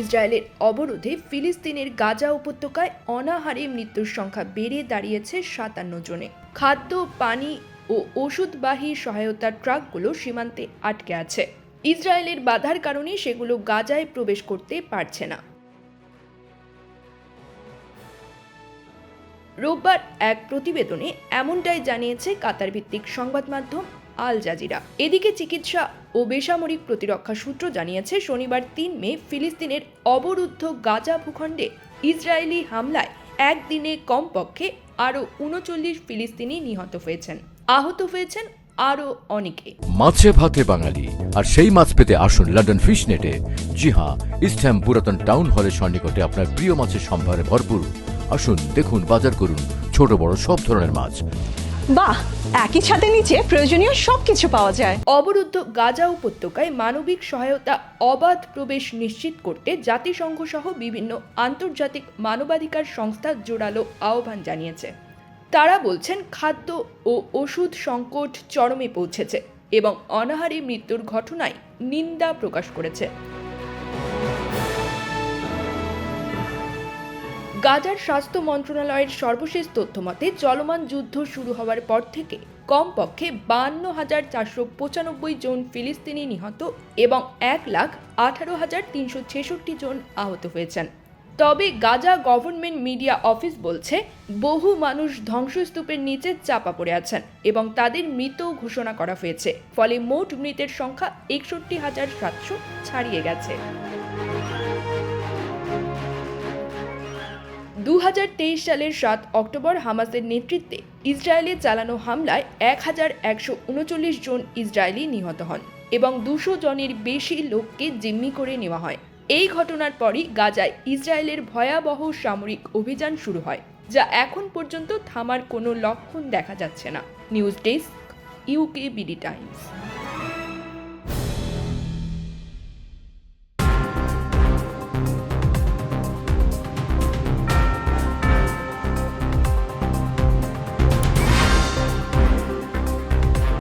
ইসরায়েলের অবরোধে ফিলিস্তিনের গাজা উপত্যকায় অনাহারে মৃত্যুর সংখ্যা বেড়ে দাঁড়িয়েছে সাতান্ন জনে। খাদ্য, পানি ও ওষুধবাহী সহায়তার ট্রাকগুলো সীমান্তে আটকে আছে। ইসরায়েলের বাধার কারণে সেগুলো গাজায় প্রবেশ করতে পারছে না। রোববার এক প্রতিবেদনে এমনটাই জানিয়েছে কাতার ভিত্তিক সংবাদ মাধ্যম আল জাজিরা। এদিকে চিকিৎসা ও বেসামরিক প্রতিরক্ষা সূত্র জানিয়েছে, শনিবার তিন মে ফিলিস্তিনের অবরুদ্ধ গাজা ভূখণ্ডে ইসরায়েলি হামলায় একদিনে কমপক্ষে আরও উনচল্লিশ ফিলিস্তিনি নিহত হয়েছেন। আহত হয়েছেন আরও অনেকে। মাছে ভাতে বাঙালি, আর সেই মাছ পেতে আসুন লন্ডন ফিশ নেটে জি হ্যাঁ ইস্টহ্যাম পুরাতন টাউন হলের সন্নিকটে আপনার প্রিয় মাছের সম্ভারে ভরপুর। আসুন, দেখুন, বাজার করুন ছোট বড় সব ধরনের মাছ। বাহ, একই ছাদের নিচে প্রয়োজনীয় সবকিছু পাওয়া যায়। অবরুদ্ধ গাজা উপত্যকায় মানবিক সহায়তা, অবাধ প্রবেশ নিশ্চিত করতে জাতিসংঘ সহ বিভিন্ন আন্তর্জাতিক মানবাধিকার সংস্থা জোরালো আহ্বান জানিয়েছে। তারা বলছেন খাদ্য ও ওষুধ সংকট চরমে পৌঁছেছে এবং অনাহারে মৃত্যুর ঘটনায় নিন্দা প্রকাশ করেছে। গাজার স্বাস্থ্য মন্ত্রণালয়ের সর্বশেষ তথ্য মতে চলমান যুদ্ধ শুরু হওয়ার পর থেকে কমপক্ষে বান্ন হাজার চারশো পঁচানব্বই জন ফিলিস্তিনি নিহত এবং এক লাখ আঠারো হাজার তিনশো ছেষট্টি জন আহত হয়েছেন। তবে গাজা গভর্নমেন্ট মিডিয়া অফিস বলছে, বহু মানুষ ধ্বংসস্তূপের নিচে চাপা পড়ে আছেন এবং তাদের মৃত ঘোষণা করা হয়েছে। ফলে মোট মৃতের সংখ্যা একষট্টি হাজার সাতশো ছাড়িয়ে গেছে। দু হাজার তেইশ সালের সাত অক্টোবর হামাসের নেতৃত্বে ইসরায়েলে চালানো হামলায় এক হাজার একশো উনচল্লিশ জন ইসরায়েলি নিহত হন এবং দুশো জনের বেশি লোককে জিম্মি করে নেওয়া হয়। এই ঘটনার পরই গাজায় ইসরায়েলের ভয়াবহ সামরিক অভিযান শুরু হয়, যা এখন পর্যন্ত থামার কোনো লক্ষণ দেখা যাচ্ছে না। News desk UK BD Times.